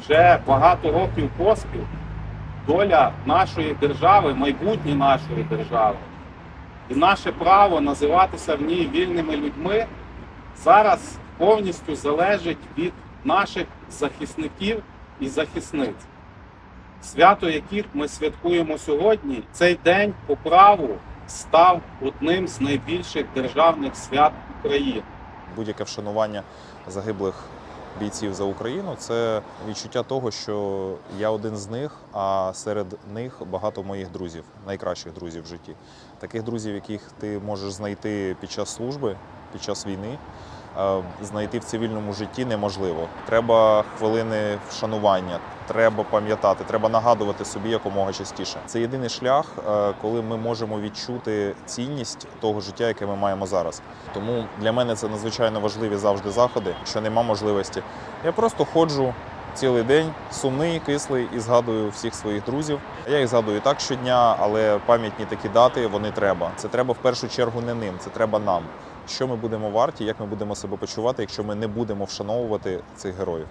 вже багато років поспіль доля нашої держави, майбутнє нашої держави і наше право називатися в ній вільними людьми зараз повністю залежить від наших захисників і захисниць, свято яких ми святкуємо сьогодні. Цей день по праву став одним з найбільших державних свят України. Будь-яке вшанування загиблих бійців за Україну це відчуття того, що я один з них, а серед них багато моїх друзів, найкращих друзів в житті. Таких друзів, яких ти можеш знайти під час служби, під час війни. е, Знайти в цивільному житті неможливо. Треба хвилини вшанування, треба пам'ятати, треба нагадувати собі якомога частіше. Це єдиний шлях, е, коли ми можемо відчути цінність того життя, яке ми маємо зараз. Тому для мене це надзвичайно важливі завжди заходи. Якщо нема можливості, я просто ходжу цілий день, сумний, кислий і згадую всіх своїх друзів. Я їх згадую так щодня, але пам'ятні такі дати вони треба. Це треба в першу чергу не ним, це треба нам. Що ми будемо варті, як ми будемо себе почувати, якщо ми не будемо вшановувати цих героїв.